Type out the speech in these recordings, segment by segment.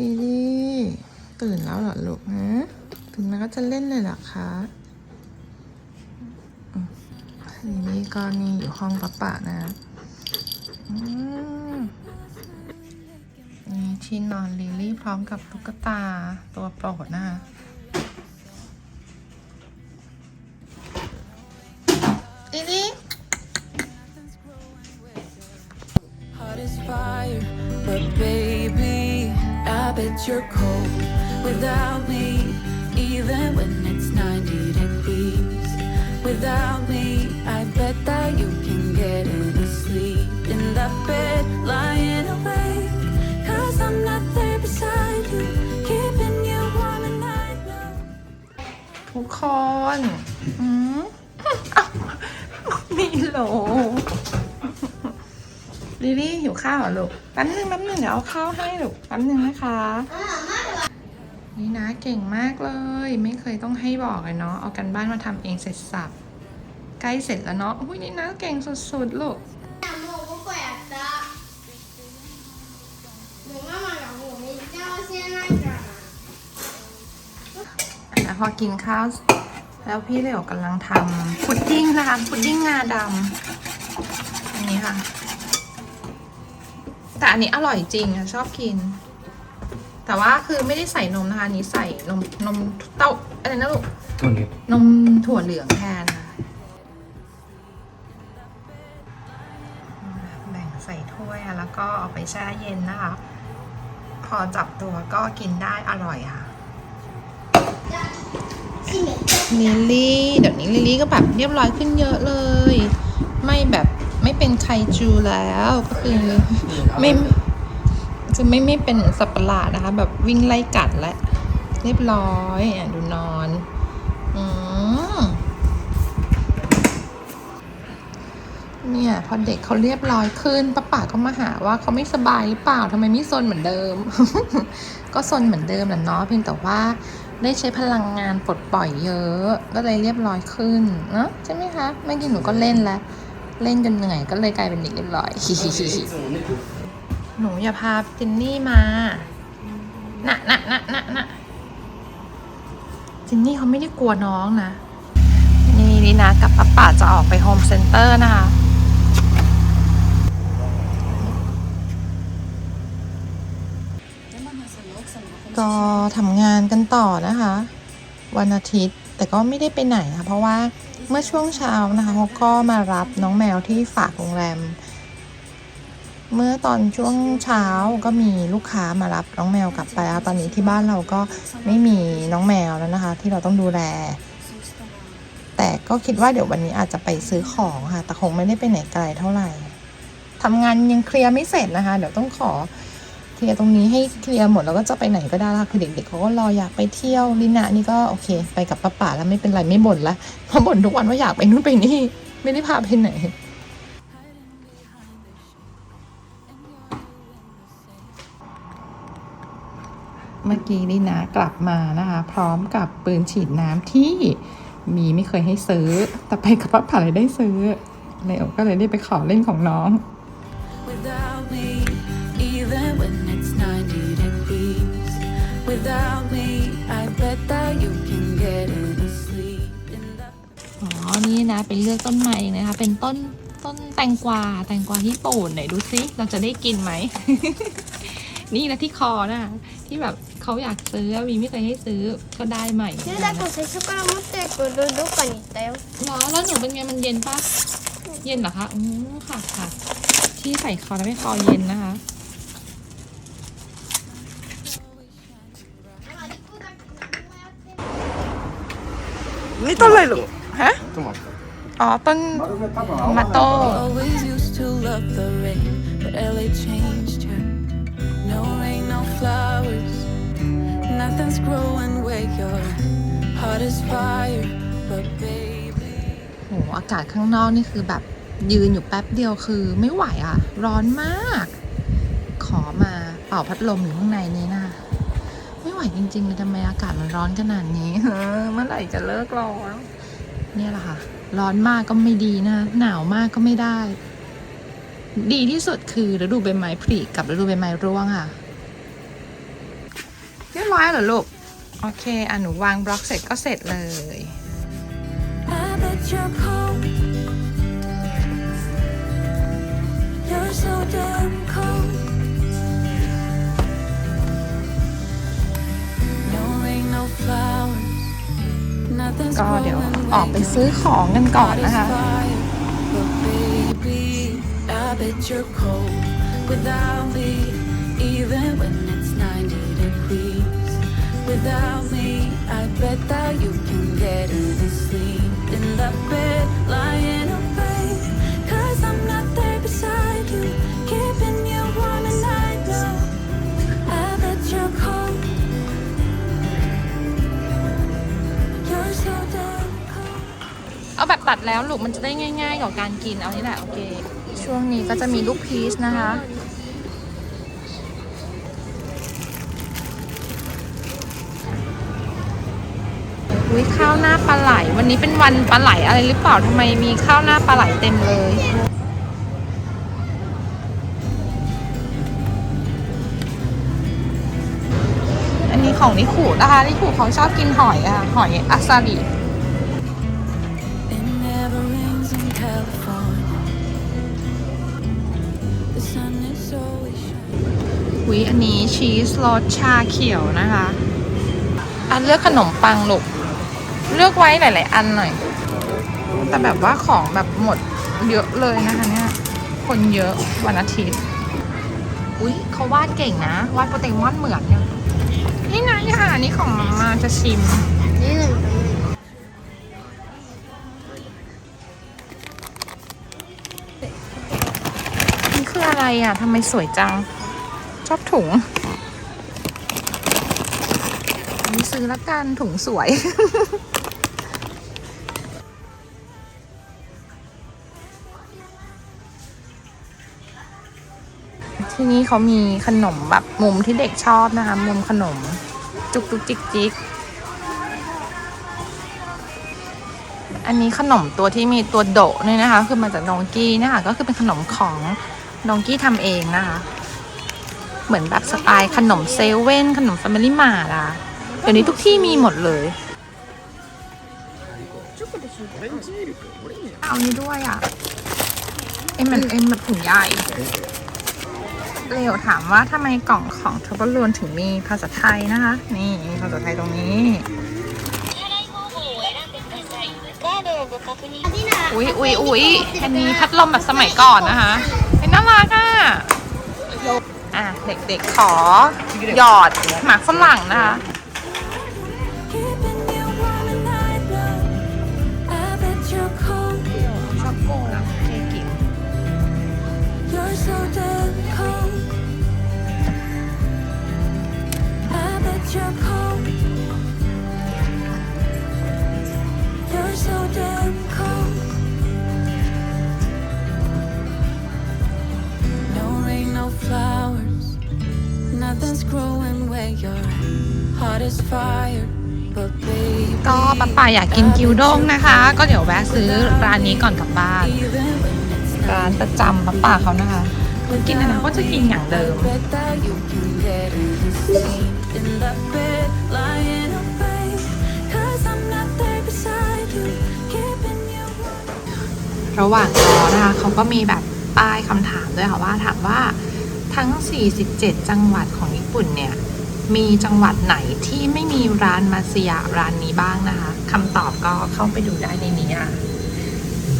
ลีลี่ตื่นแล้วเหรอลูกฮะตื่นมาก็จะเล่นเลยเหรอคะอืมลีลี่ก็นี่อยู่ห้องป๊าป่านะอืมนี่ที่นอนลิลี่พร้อมกับตุ๊กตาตัวโปรดนะคะลิล I bet you're cold without me. Even when it's 90 degrees, without me, I bet that you can get any sleep in that bed, lying awake. Cause I'm not there beside you, keeping you warm at night. No. ทุกคนอืมอ้าวมีโหล ลิลี่หิวข้าวเหรอลูกแป๊บนึงแป๊บนึงเดี๋ยวเอาข้าวให้ลูกแป๊บนึงนะคะ นี่นะเก่งมากเลย ไม่เคยต้องให้บอกเลยเนาะเอากันบ้านมาทำเองเสร็จสับใกล้เสร็จแล้วเนาะอุ้ยนี่นะเก่งสุดๆลูกแต่นกันพอกินข้าวแล้วพี่เลวกำลังทำพุดดิ้งนะคะพุดดิ้งงาดำอันนี้ค่ะ แต่อันนี้อร่อยจริงอะชอบกิน แต่ว่าคือไม่ได้ใส่นมนะคะอันนี้ใส่นมนมเต้าอะไรนะลูกตัวนี้นมถั่วเหลืองแทนค่ะแบ่งใส่ถ้วยอะแล้วก็เอาไปแช่เย็นนะคะ พอจับตัวก็กินได้อร่อยค่ะลิลลี่เดี๋ยวนี้ลิลลี่ก็แบบเรียบร้อยขึ้นเยอะเลย ไม่แบบ ไม่เป็นไคจูแล้วก็คือไม่จะไม่ไม่เป็นสัตว์ประหลาดนะคะ แบบวิ่งไล่กัดและเรียบร้อยอะดูนอนอืมเนี่ยพอเด็กเขาเรียบร้อยขึ้นป้าป๋าก็มาหาว่าเขาไม่สบายหรือเปล่าทำไมไม่ซนเหมือนเดิม ก็ซนเหมือนเดิมแหละเนาะเพียงแต่ว่าได้ใช้พลังงานปลดปล่อยเยอะ ก็เลยเรียบร้อยขึ้นเนาะใช่ไหมคะเมื่อกี้หนูก็เล่นแล้ว เล่นจนเหนื่อยก็เลยกลายเป็นเด็กเรียบร้อยหนูอย่าพาจินนี่มาน่ะน่ะน่ะน่ะน่ะจินนี่เขาไม่ได้กลัวน้องนะ นี่นี่นะกับป้าป่าจะออกไปโฮมเซ็นเตอร์นะคะก็ทำงานกันต่อนะคะ วันอาทิตย์แต่ก็ไม่ได้ไปไหนค่ะเพราะว่า เมื่อช่วงเช้านะคะเขาก็มารับน้องแมวที่ฝากโรงแรม เมื่อตอนช่วงเช้าก็มีลูกค้ามารับน้องแมวกลับไปแล้วตอนนี้ที่บ้านเราก็ไม่มีน้องแมวแล้วนะคะ ที่เราต้องดูแล แต่ก็คิดว่าเดี๋ยววันนี้อาจจะไปซื้อของค่ะ แต่คงไม่ได้ไปไหนไกลเท่าไหร่ทำงานยังเคลียร์ไม่เสร็จนะคะ เดี๋ยวต้องขอ เคลียร์ตรงนี้ให้เคลียร์หมดแล้วก็จะไปไหนก็ได้ละคือเด็กๆเขาก็รออยากไปเที่ยวลินะนี่ก็โอเค ไปกับป้าป่าแล้วไม่เป็นไรไม่บ่นละเพราะบ่นทุกวันว่าอยากไปนู่นไปนี่ ไม่ได้พาไปไหนเมื่อกี้นี่นะกลับมานะคะ พร้อมกับปืนฉีดน้ำที่มีไม่เคยให้ซื้อ แต่ไปกับป้าผ่าเลยได้ซื้อเลยก็เลยได้ไปขอเล่นของน้อง Without me, นะไปเลือกต้นไม้นะคะ เป็นต้นต้นแตงกวาแตงกวาญี่ปุ่นไหนดูซิเราจะได้กินไหม นี่นะที่คอนะที่แบบเขาอยากซื้อวีไม่เคยให้ซื้อก็ได้ใหม่ยูดาคุใส่ชุดกระมุดเตะกุดูดูก่อนอีกแล้วหแล้วหนูเป็นไงมันเย็นปะเย็นเหรอคะอืมค่ะค่ะ ที่ใส่คอแล้วไม่คอเย็นนะคะนี่ต้นอะไรหรอฮะต้นหมา อ๋อต้นมาโต้ Always โหอากาศข้างนอกนี่คือแบบยืนอยู่แป๊บเดียวคือไม่ไหวอะ ร้อนมาก ขอมาเป่าพัดลมอยู่ข้างในนี้นะไม่ไหวจริงๆเลยทำไมอากาศมันร้อนขนาดนี้เมื่อไหร่จะเลิกร้อนเนี่ยแหละค่ะ ร้อนมากก็ไม่ดีนะ หนาวมากก็ไม่ได้ ดีที่สุดคือฤดูใบไม้ผลิกับฤดูใบไม้ร่วงค่ะเร้อยเหรอลูก โอเคอะหนูวางบล็อกเสร็จก็เสร็จเลย I bet you're cold. You're so damn cold. No rain, no flowers. ก็เดี๋ยวออกไปซื้อของกันก่อนนะคะ without me, I bet that you can get any sleep in the bed, เอาแบบตัดแล้วลูกมันจะได้ง่ายๆกับการกินเอานี่แหละโอเค ช่วงนี้ก็จะมีลูกพีชนะคะ อุ้ยข้าวหน้าปลาไหล วันนี้เป็นวันปลาไหลอะไรหรือเปล่าทำไมมีข้าวหน้าปลาไหลเต็มเลยอันนี้ของนิคูนะคะนิคูเขาชอบกินหอยอะหอยอาซาริ วิอันนี้ชีสรสชาเขียวนะคะ อันเลือกขนมปังลูกเลือกไว้หลาย ๆ อันหน่อย แต่แบบว่าของแบบหมดเยอะเลยนะคะเนี่ยคนเยอะวันอาทิตย์ อุ้ยเขาวาดเก่งนะวาดโปรเตมอนเหมือนเนี่ยนี่ไงค่ะอันนี่ของมาจะชิมนี่หนึ่ง ไรอะทำไมสวยจัง ชอบถุงนี้ซื้อละกันถุงสวย ที่นี่เขามีขนมแบบมุมที่เด็กชอบนะคะ มุมขนมจุกจุกจิกจิกอันนี้ขนมตัวที่มีตัวโดะเนี่ยนะคะ คือมาจากดองกี้นะคะ ก็คือเป็นขนมของ ดองกี้ทำเองนะคะ เหมือนแบบสไตล์ขนมเซเว่นขนมแฟมิลี่มาร์อะเดี๋ยวนี้ทุกที่มีหมดเลย เอานี้ด้วยอะเอ็มเอ็มแบบถุงใหญ่เร็วถามว่าทำไมกล่องของทบลวนถึงมีภาษาไทยนะคะ นี่ภาษาไทยตรงนี้อุ๊ยอุ๊ยอุ๊ยอันนี้พัดลมแบบสมัยก่อนนะคะ น่ารักอะอะ เด็กๆ ขอหยอดหมากฝรั่งนะคะ Keeping you warm flowers. Nothing's growing where your heart is fire. But baby, ก็ป้าป่าอยากกินกิวด้งนะคะ ก็เดี๋ยวแวะซื้อร้านนี้ก่อนกลับบ้าน even when it's ร้านประจำป้าป่าเขานะคะกินอะไรก็จะกินอย่างเดิม Bet that you can get any sleep in the bed, lying awake. Cause I'm not there beside you, keeping you warm. ระหว่างรอนะคะเขาก็มีแบบป้ายคำถามด้วยค่ะว่าถามว่า ทั้ง 47 จังหวัดของญี่ปุ่นเนี่ยมีจังหวัดไหนที่ไม่มีร้านมาซียร้านนี้บ้างนะคะคำตอบก็เข้าไปดูได้ในนี้อะ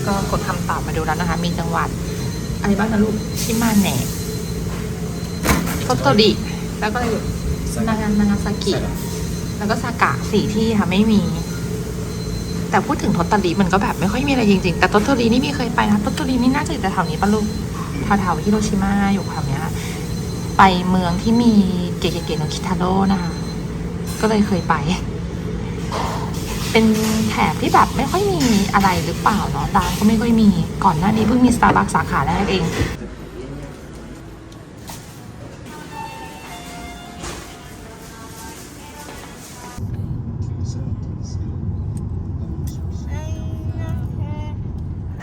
ก็กดคำตอบมาดูแล้วนะคะ มีจังหวัดอะไรบ้างนะลูกชิมาเนะโทโตริแล้วก็นางานางาซากิ แล้วก็ซากะสี่ที่ค่ะไม่มี แต่พูดถึงโทโตริมันก็แบบไม่ค่อยมีอะไรจริงๆ แต่โทโตรินี่มีเคยไปนะโทโตรินี่น่าจะอยู่แถวนี้ปะลูก แถวๆฮิโรชิมาอยู่แถวเนี้ยไปเมืองที่มีเก๋ๆๆโนคิทาโร่นะคะ ก็เลยเคยไป เป็นแถบที่แบบไม่ค่อยมีอะไรหรือเปล่าเนาะร้านก็ไม่ค่อยมีก่อนหน้านี้เพิ่งมีสตาร์บัคสาขาแรกเอง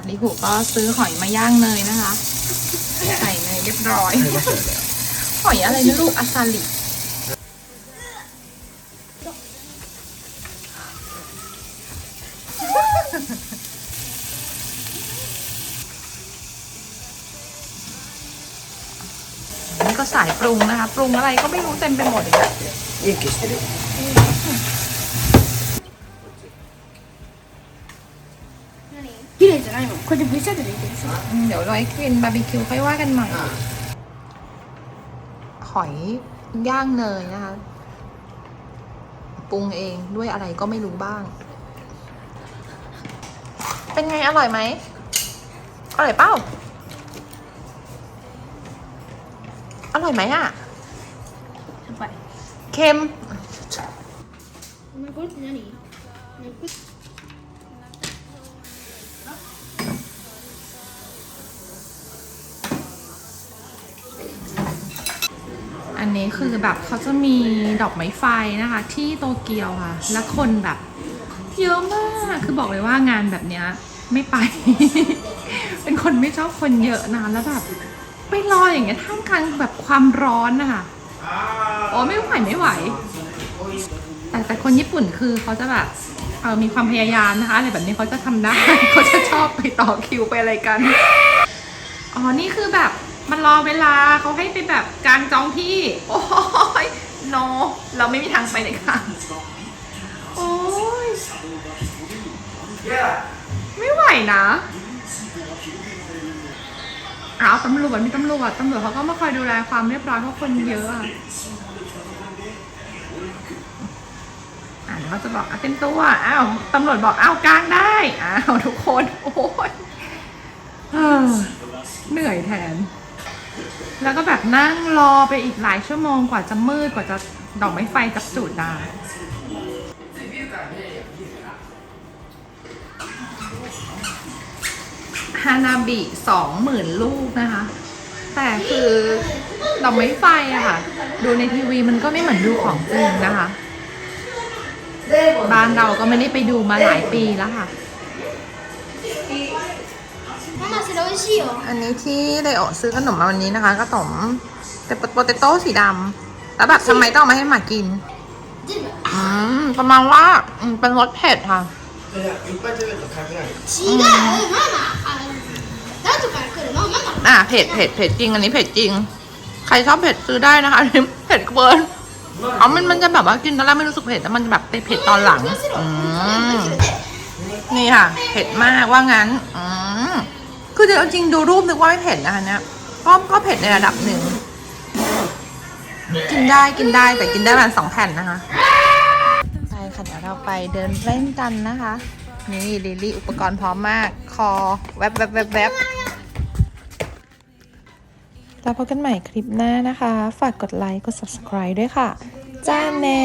ลิหูก็ซื้อหอยมาย่างเนยนะคะ ใส่ในเรียบร้อยหอยอะไรนะลูกอาซาลินี่ก็สายปรุงนะคะ ปรุงอะไรก็ไม่รู้เต็มไปหมดเลยค่ะ これでブシャってできるさ อืมเดี๋ยวเราไอ้กินบาร์บีคิวค่อยว่ากันใหม่ หอยย่างเนยนะคะ ปรุงเองด้วยอะไรก็ไม่รู้บ้าง เป็นไงอร่อยไหมอร่อยเปล่า อร่อยไหมอ่ะ やっぱり เค็ม お前これって何何 อั นี้คือแบบเขาจะมีดอกไม้ไฟนะคะ ที่โตเกียวค่ะ และคนแบบเยอะมาก คือบอกเลยว่างานแบบเนี้ยไม่ไป เป็นคนไม่ชอบคนเยอะนะแล้วแบบไปรออย่างเงี้ยท่ามกลางแบบความร้อนนะคะโอ้ไม่ไหวไม่ไหว แต่แต่คนญี่ปุ่นคือเขาจะแบบเออมีความพยายามนะคะอะไรแบบนี้เขาจะทำได้เขาจะชอบไปต่อคิวไปอะไรกัน อ๋อ นี่คือแบบ มันรอเวลาเขาให้ไปแบบกลางจองที่ โอ้ยโน เราไม่มีทางไปเลยค่ะ โอ้ยไม่ไหวนะอ้าวตำรวจมีตำรวจตำรวจเขาก็มาคอยดูแลความเรียบร้อยเพราะคนเยอะอะอ่าเดี๋ยวเขาจะบอกอะเต็มตัวอ้าวตำรวจบอกอ้าวกลางได้อ้าวทุกคน โอ้ยเหนื่อยแทน แล้วก็แบบนั่งรอไปอีกหลายชั่วโมงกว่าจะมืดกว่าจะดอกไม้ไฟจับจุดได้ฮานาบิสองหมื่นลูกนะคะ แต่คือดอกไม้ไฟอะค่ะ ดูในทีวีมันก็ไม่เหมือนดูของจริงนะคะ บ้านเราก็ไม่ได้ไปดูมาหลายปีแล้วค่ะ อันนี้ที่ไดโอซื้อขนมมาวันนี้นะคะก็ขนมแต่โปเตโต้สีดำแล้วแบบทำไมต้องเมาให้หมากินอืมประมาณว่าเป็นรสเผ็ดค่ะ อะเผ็ดเผ็ดเผ็ดจริง อันนี้เผ็ดจริง ใครชอบเผ็ดซื้อได้นะคะเผ็ดเกินอ๋อมันมันจะแบบว่ากินตอนแรกไม่รู้สึกเผ็ดแต่มันจะแบบไปเผ็ดตอนหลังอืมนี่ค่ะ เผ็ดมากว่างั้นอืม คือเดี๋ยวจริงดูรูปนึกว่าไม่เผ็ดนะคะเนี่ยก็ก็เผ็ดในระดับหนึ่ง กินได้กินได้แต่กินได้ประมาณสองแผ่นนะคะใช่ค่ะเดี๋ยวเราไปเดินเล่นกันนะคะ นี่ลิลลี่อุปกรณ์พร้อมมาก คอแวบแวบแวบแวบแล้วพบกันใหม่คลิปหน้านะคะ ฝากกดไลค์ กด subscribe ด้วยค่ะ จ้าแน่